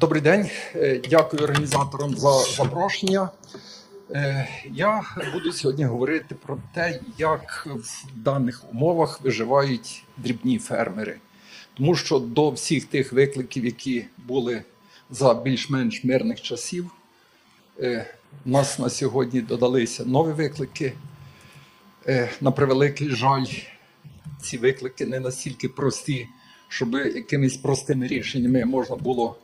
Добрий день, Е, дякую організаторам за запрошення. Е, Я буду сьогодні говорити про те, як в даних умовах виживають дрібні фермери. Тому що до всіх тих викликів, які були за більш-менш мирних часів, е, у нас на сьогодні додалися нові виклики. Е, На превеликий жаль, ці виклики не настільки прості, щоб якимись простими рішеннями можна було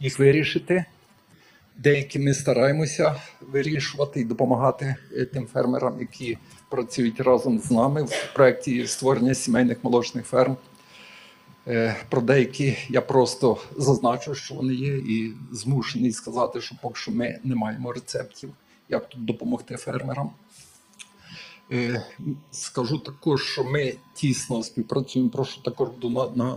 їх вирішити. Деякі ми стараємося вирішувати і допомагати е, тим фермерам, які працюють разом з нами в проєкті створення сімейних молочних ферм. Е, Про деякі я просто зазначу, що вони є, і змушений сказати, що поки що ми не маємо рецептів, як тут допомогти фермерам. Е, Скажу також, що ми тісно співпрацюємо. Прошу також буду на, на,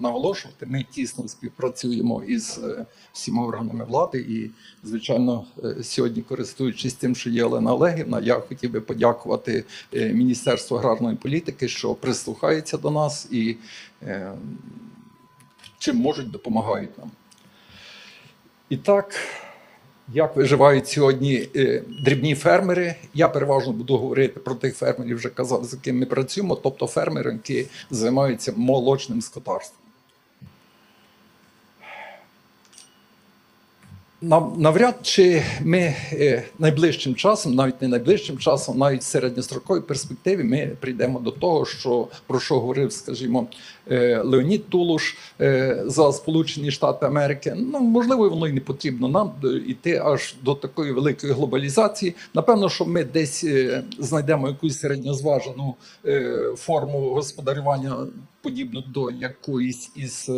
наголошувати. Ми тісно співпрацюємо із е, всіма органами влади. І, звичайно, е, сьогодні, користуючись тим, що є Олена Олегівна, я хотів би подякувати е, Міністерству аграрної політики, що прислухається до нас і чим можуть допомагають нам. І так. Як виживають сьогодні дрібні фермери? Я переважно буду говорити про тих фермерів, вже казав, з якими ми працюємо, тобто фермери, які займаються молочним скотарством. Навряд чи ми е, найближчим часом, навіть не найближчим часом, навіть в середньостроковій перспективі, ми прийдемо до того, що про що говорив, скажімо, е, Леонід Тулуш е, за Сполучені Штати Америки. Ну можливо, воно і не потрібно нам йти аж до такої великої глобалізації. Напевно, що ми десь знайдемо якусь середньозважену форму господарювання, подібну до якоїсь із.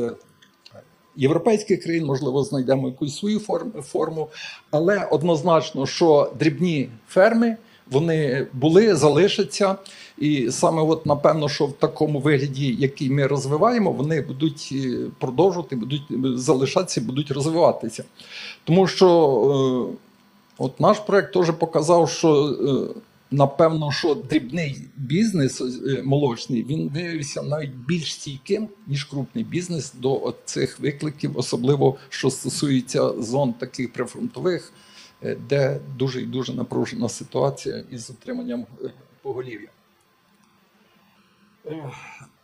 Е, європейських країн, можливо, знайдемо якусь свою форму, але однозначно, що дрібні ферми вони були, залишаться, і саме от напевно, що в такому вигляді, який ми розвиваємо, вони будуть е, продовжувати, будуть залишатися, будуть розвиватися. Тому що е, от наш проект теж показав, що е, напевно, що дрібний бізнес е, молочний він виявився навіть більш стійким, ніж крупний бізнес до цих викликів, особливо що стосується зон таких прифронтових, е, де дуже і дуже напружена ситуація із утриманням е, поголів'я.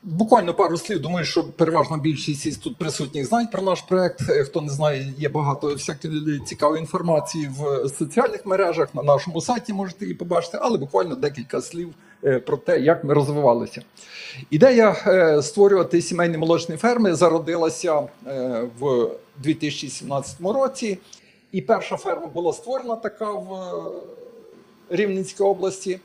Буквально пару слів. Думаю, що переважна більшість із тут присутніх знають про наш проект. Е, Хто не знає, є багато всякої цікавої інформації в соціальних мережах. На нашому сайті можете її побачити, але буквально декілька слів е, про те, як ми розвивалися. Ідея е, створювати сімейні молочні ферми зародилася в 2017 році. І перша ферма була створена така в Рівненській області.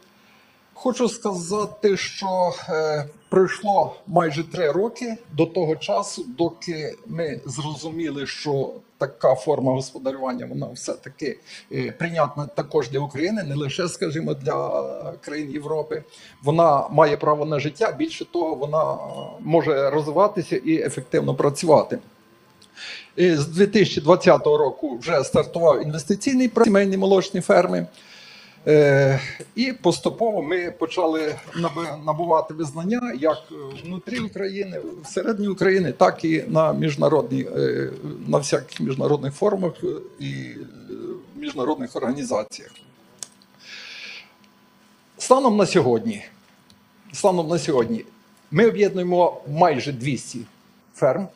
Хочу сказати, що е, пройшло майже три роки до того часу, доки ми зрозуміли, що така форма господарювання вона все-таки е, прийнятна також для України, не лише, скажімо, для країн Європи. Вона має право на життя. Bільше того, вона може розвиватися і ефективно працювати. І З 2020 року вже стартував інвестиційний проект сімейні молочні ферми. Е, і поступово ми почали набувати визнання як внутрі України, всередині України, так і на міжнародні, е, на всяких міжнародних форумах е, і е, міжнародних організаціях. Станом на сьогодні, станом на сьогодні, ми об'єднуємо майже 200 ферм.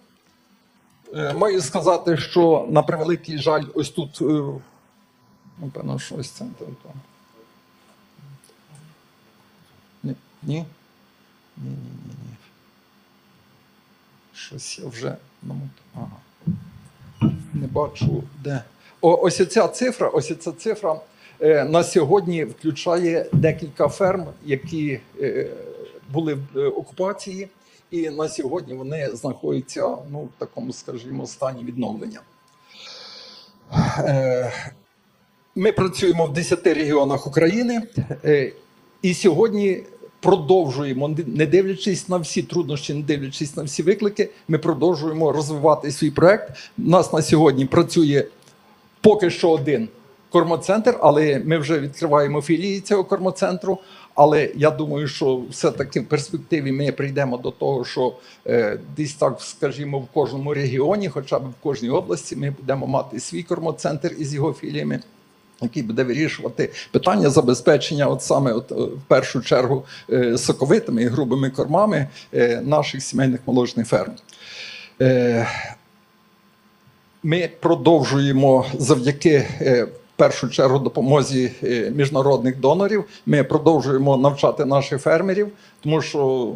Е, Маю сказати, що на превеликий жаль, ось тут, е, напевно, щось це. то- то. Ні? Ні? Ні, ні, ні. Щось я вже. Ага. Не бачу де. О, ось ця цифра, ось ця цифра е, на сьогодні включає декілька ферм, які е, були в е, окупації, і на сьогодні вони знаходяться ну, в такому, скажімо, стані відновлення. Ми працюємо в 10 регіонах України і сьогодні продовжуємо, не дивлячись на всі труднощі, не дивлячись на всі виклики, ми продовжуємо розвивати свій проект. У нас на сьогодні працює поки що один кормоцентр, але ми вже відкриваємо філії цього кормоцентру. Але я думаю, що все-таки в перспективі ми прийдемо до того, що е, десь так, скажімо, в кожному регіоні, хоча б в кожній області, ми будемо мати свій кормоцентр із його філіями, який буде вирішувати питання забезпечення, от саме от, е, в першу чергу, е, соковитими і грубими кормами е, наших сімейних молочних ферм. Ми продовжуємо завдяки в першу чергу допомозі міжнародних донорів. Ми продовжуємо навчати наших фермерів, тому що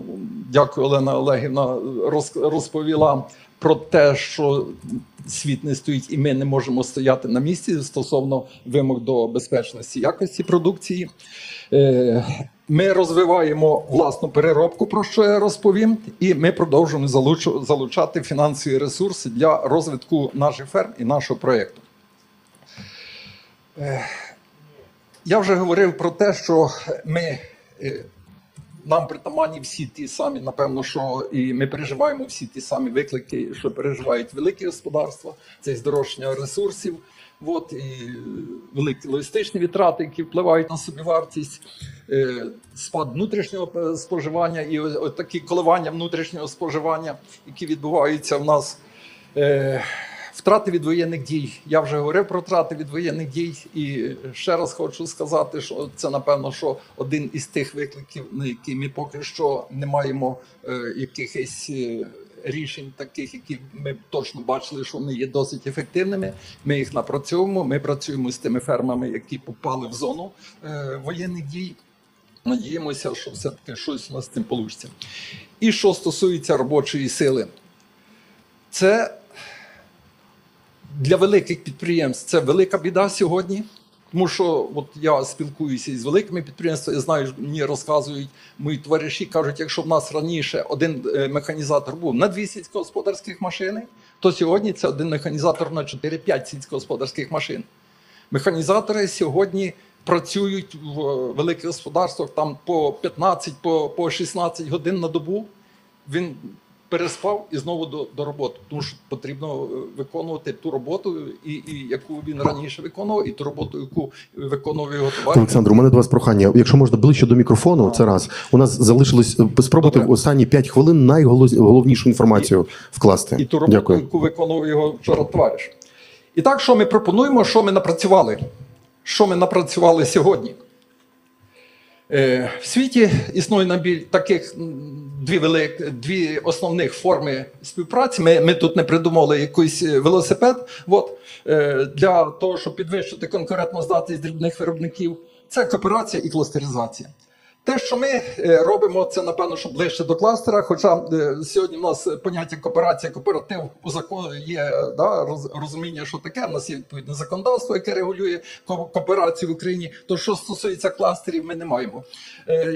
дякую, Олена Олегівна розповіла про те, що світ не стоїть, і ми не можемо стояти на місці стосовно вимог до безпечності якості продукції. Е, Ми розвиваємо власну переробку, про що я розповім, і ми продовжуємо залучати фінансові ресурси для розвитку наших ферм і нашого проєкту. Е, Я вже говорив про те, що ми е, нам притаманні всі ті самі, напевно, що і ми переживаємо всі ті самі виклики, що переживають великі господарства, це здорожчання ресурсів, от, і е, великі логістичні витрати, які впливають на собівартість, е, спад внутрішнього е, споживання і о- от такі коливання внутрішнього споживання, які відбуваються в нас. Втрати від воєнних дій. Я вже говорив про втрати від воєнних дій, і ще раз хочу сказати, що це напевно що один із тих викликів, на які ми поки що не маємо е, якихось е, рішень, таких, які ми точно бачили, що вони є досить ефективними. Ми їх напрацьовуємо. Ми працюємо з тими фермами, які попали в зону е, воєнних дій. Надіємося, що все-таки щось у нас з цим вийде. І що стосується робочої сили, це для великих підприємств це велика біда сьогодні. Тому що от я спілкуюся із великими підприємствами, я знаю, мені розказують мої товариші, кажуть, якщо в нас раніше один е, механізатор був на дві сільськогосподарських машини, то сьогодні це один механізатор на 4-5 сільськогосподарських машин. Механізатори сьогодні працюють в е, великих господарствах там по 15, по, по 16 годин на добу. Він переспав і знову до, до роботи, тому що потрібно е, виконувати ту роботу, і, і яку він раніше виконував, і ту роботу, яку виконував його товариш. Олександр, у мене до вас прохання. Якщо можна ближче до мікрофону, це раз. У нас залишилось е, спробуйте Добре. в останні 5 хвилин найголовнішу інформацію вкласти. і ту роботу, Дякую. яку виконував його вчора товариш. І так, що ми пропонуємо, що ми напрацювали? Що ми напрацювали сьогодні? Е, В світі існує набіль таких дві велик, дві основних форми співпраці. Ми, ми тут не придумали якийсь е, велосипед. От, е, для того, щоб підвищити конкурентну здатність дрібних виробників, це кооперація і кластеризація. Те, що ми е, робимо, це напевно, що ближче до кластера. Хоча е, сьогодні в нас поняття кооперація, кооператив у законі є е, да, розуміння, що таке. У нас є відповідне законодавство, яке регулює ко- кооперацію в Україні. То що стосується кластерів, ми не маємо.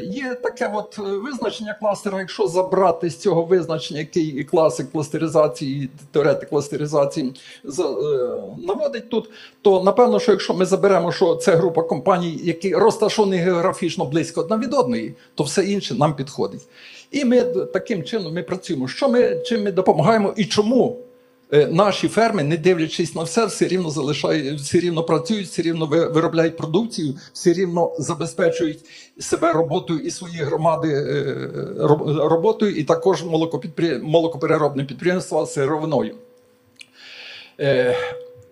Є таке от визначення кластера. Якщо забрати з цього визначення, який і класик кластеризації, теоретик кластеризації наводить тут, то напевно, що якщо ми заберемо, що це група компаній, які розташовані географічно близько одна від одної, то все інше нам підходить. І ми таким чином ми працюємо. Що ми чим ми допомагаємо і чому? е, Наші ферми, не дивлячись на все, все рівно залишають, все рівно працюють, все рівно виробляють продукцію, все рівно забезпечують себе роботою і свої громади е, роботою, і також молокопереробне підприємство сировиною. Е,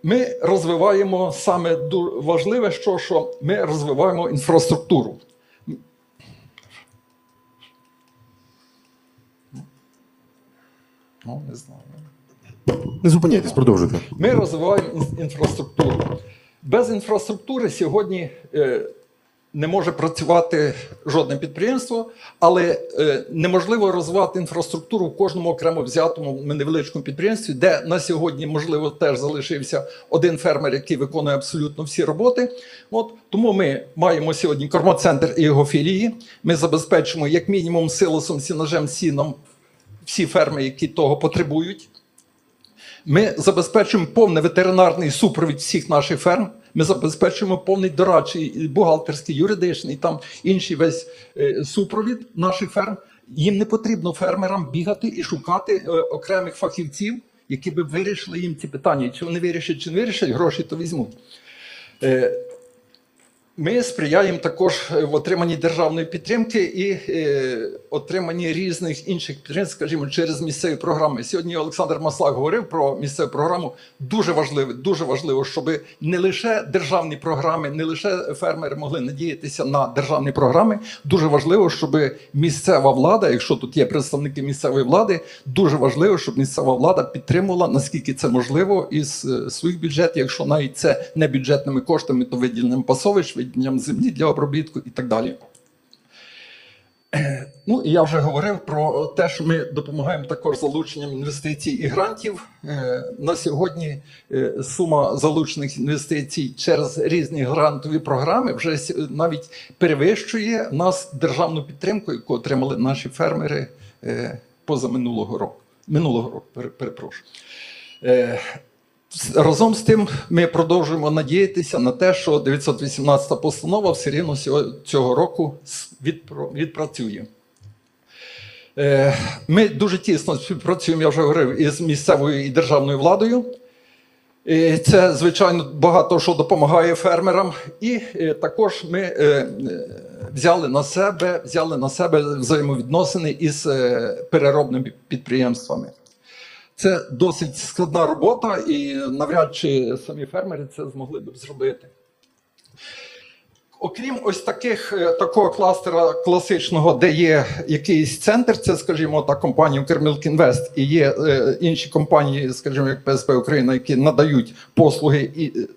Ми розвиваємо саме важливе, що, що ми розвиваємо інфраструктуру. Ну, не знаю. Не зупиняйтесь, продовжуйте. Ми розвиваємо інфраструктуру. Без інфраструктури сьогодні е, не може працювати жодне підприємство, але е, неможливо розвивати інфраструктуру в кожному окремо взятому невеличкому підприємстві, де на сьогодні, можливо, теж залишився один фермер, який виконує абсолютно всі роботи. От тому ми маємо сьогодні кормоцентр і його філії. Ми забезпечимо як мінімум силосом, сінажем, сіном всі ферми, які того потребують. Ми забезпечуємо повний ветеринарний супровід всіх наших ферм. Ми забезпечуємо повний дорадчий, бухгалтерський, юридичний, там інший весь е, супровід наших ферм. Їм не потрібно фермерам бігати і шукати е, окремих фахівців, які би вирішили їм ці питання. Чи вони вирішать, чи не вирішать, гроші то візьмуть. Е, Ми сприяємо також в отриманні державної підтримки і е, отриманні різних інших підтримок, скажімо, через місцеві програми. Сьогодні Олександр Маслак говорив про місцеву програму. Дуже важливо, дуже важливо, щоб не лише державні програми, не лише фермери могли надіятися на державні програми. Дуже важливо, щоб місцева влада, якщо тут є представники місцевої влади, дуже важливо, щоб місцева влада підтримувала наскільки це можливо із е, своїх бюджетів, якщо навіть це не бюджетними коштами, то виділенням пасовищ, виділенням землі для обробітку і так далі. Ну і я вже говорив про те, що ми допомагаємо також залученням інвестицій і грантів. Е, На сьогодні е, сума залучених інвестицій через різні грантові програми вже навіть перевищує нас державну підтримку, яку отримали наші фермери е, позаминулого року. Минулого року, перепрошую. Е, Разом з тим ми продовжуємо надіятися на те, що 918 постанова все рівно цього року відпрацює. Е, Ми дуже тісно співпрацюємо, я вже говорив, із місцевою і державною владою. І Це, звичайно, багато що допомагає фермерам. І е, також ми е, е, взяли на себе, взяли на себе взаємовідносини із е, переробними підприємствами. Це досить складна робота, і навряд чи самі фермери це змогли б зробити. Окрім ось таких е, такого кластера класичного, де є якийсь центр, це, скажімо, та компанія Укрмілк Інвест, і є е, інші компанії, скажімо, як ПСП Україна, які надають послуги і е,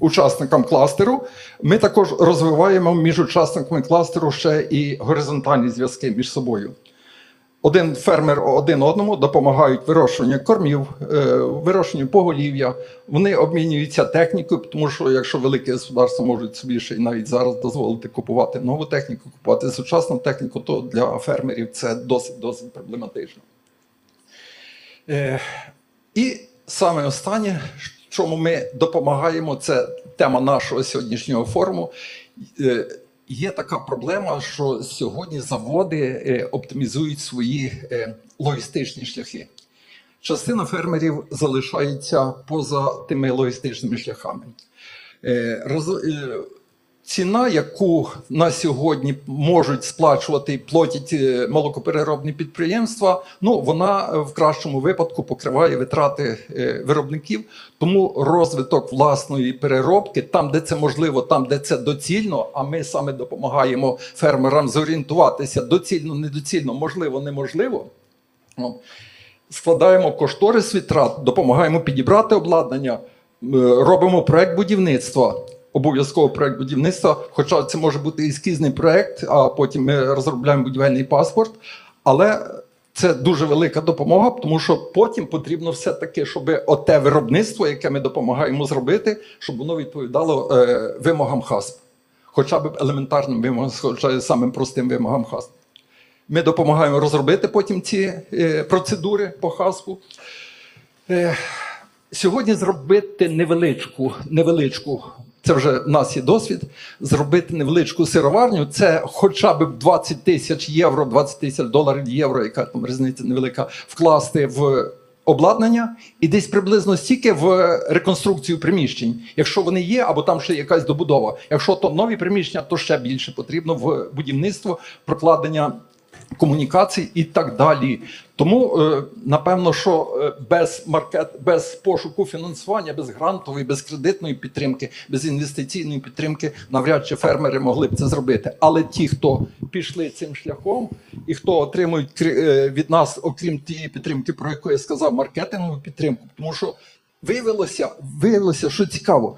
учасникам кластеру. Ми також розвиваємо між учасниками кластеру ще і горизонтальні зв'язки між собою. Один фермер один одному допомагають вирощуванню кормів, е, вирощуванню поголів'я. Вони обмінюються технікою, тому що якщо велике господарство можуть собі ще й навіть зараз дозволити купувати нову техніку, купувати сучасну техніку, то для фермерів це досить досить проблематично. Е, І саме останнє, чому ми допомагаємо, це тема нашого сьогоднішнього форуму. Е, Є така проблема, що сьогодні заводи е, оптимізують свої е, логістичні шляхи. Частина фермерів залишається поза тими логістичними шляхами. Ціна, яку на сьогодні можуть сплачувати і платять е, молокопереробні підприємства, ну вона е, в кращому випадку покриває витрати е, виробників. Тому розвиток власної переробки, там, де це можливо, там, де це доцільно, а ми саме допомагаємо фермерам зорієнтуватися доцільно, недоцільно, можливо, неможливо. Ну, складаємо кошторис витрат, допомагаємо підібрати обладнання, робимо проект будівництва. Обов'язково проект будівництва, хоча це може бути ескізний проект, а потім ми розробляємо будівельний паспорт. Але це дуже велика допомога, тому що потім потрібно все-таки, щоб оте виробництво, яке ми допомагаємо зробити, щоб воно відповідало е, вимогам ХАСП, хоча б елементарним вимогам, хоча самим простим вимогам ХАСП. Ми допомагаємо розробити потім ці е, процедури по хаспу. Е, сьогодні зробити невеличку, невеличку, це вже в нас є досвід. Зробити невеличку сироварню, це хоча б 20 тисяч євро, 20 тисяч доларів євро, яка там різниця невелика, вкласти в обладнання і десь приблизно стільки в реконструкцію приміщень, якщо вони є, або там ще якась добудова. Якщо то нові приміщення, то ще більше потрібно в будівництво, прокладення комунікацій і так далі. Тому е, напевно, що е, без маркет, без пошуку фінансування, без грантової, без кредитної підтримки, без інвестиційної підтримки, навряд чи фермери могли б це зробити. Але ті, хто пішли цим шляхом, і хто отримують е, від нас, окрім тієї підтримки, про яку я сказав, маркетингову підтримку, тому що виявилося, виявилося, що цікаво,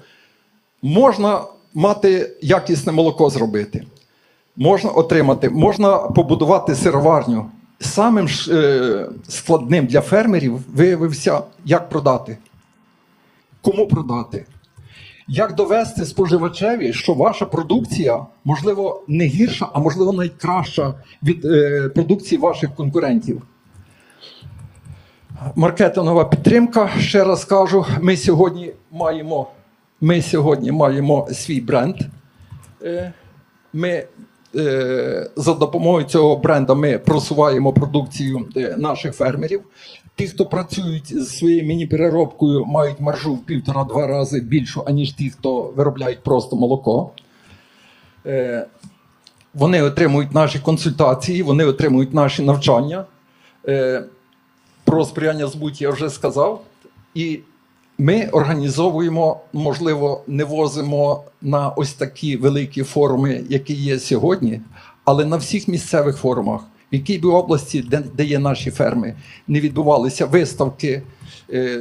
можна мати якісне молоко зробити можна отримати, можна побудувати сироварню. Самим е, складним для фермерів виявився, як продати, кому продати, як довести споживачеві, що ваша продукція, можливо, не гірша, а можливо навіть краща від е, продукції ваших конкурентів. Маркетингова підтримка. Ще раз кажу, ми сьогодні маємо, ми сьогодні маємо свій бренд. Е, Ми за допомогою цього бренду ми просуваємо продукцію е, наших фермерів. Ті, хто працюють з своєю міні-переробкою, мають маржу в півтора-два рази більшу, аніж ті, хто виробляють просто молоко. Е, Вони отримують наші консультації, вони отримують наші навчання. Е, Про сприяння збуті я вже сказав. І ми організовуємо, можливо, не возимо на ось такі великі форуми, які є сьогодні, але на всіх місцевих форумах, в якій би області, де, де є наші ферми, не відбувалися виставки, е,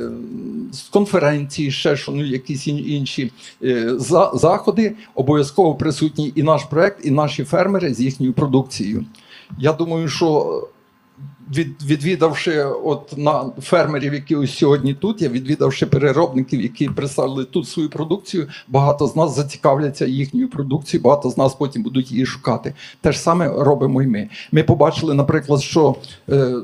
конференції, ще що ну, якісь ін- інші е, за, заходи, обов'язково присутній і наш проект, і наші фермери з їхньою продукцією. Я думаю, що від, відвідавши от на фермерів, які ось сьогодні тут, я відвідавши переробників, які представили тут свою продукцію, багато з нас зацікавляться їхньою продукцією, багато з нас потім будуть її шукати. Те ж саме робимо і ми. Ми побачили, наприклад, що е,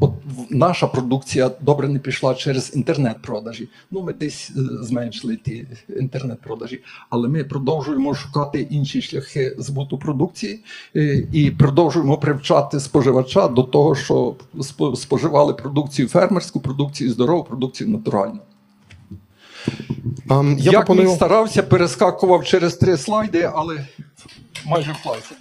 от наша продукція добре не пішла через інтернет-продажі. Ну, ми десь е, зменшили ті інтернет-продажі, але ми продовжуємо шукати інші шляхи збуту продукції е, і продовжуємо привчати споживача до того, що споживали продукцію фермерську, продукцію здорову, продукцію натуральну. Ам, я Як пропоную... міг старався, перескакував через три слайди, але майже вклався.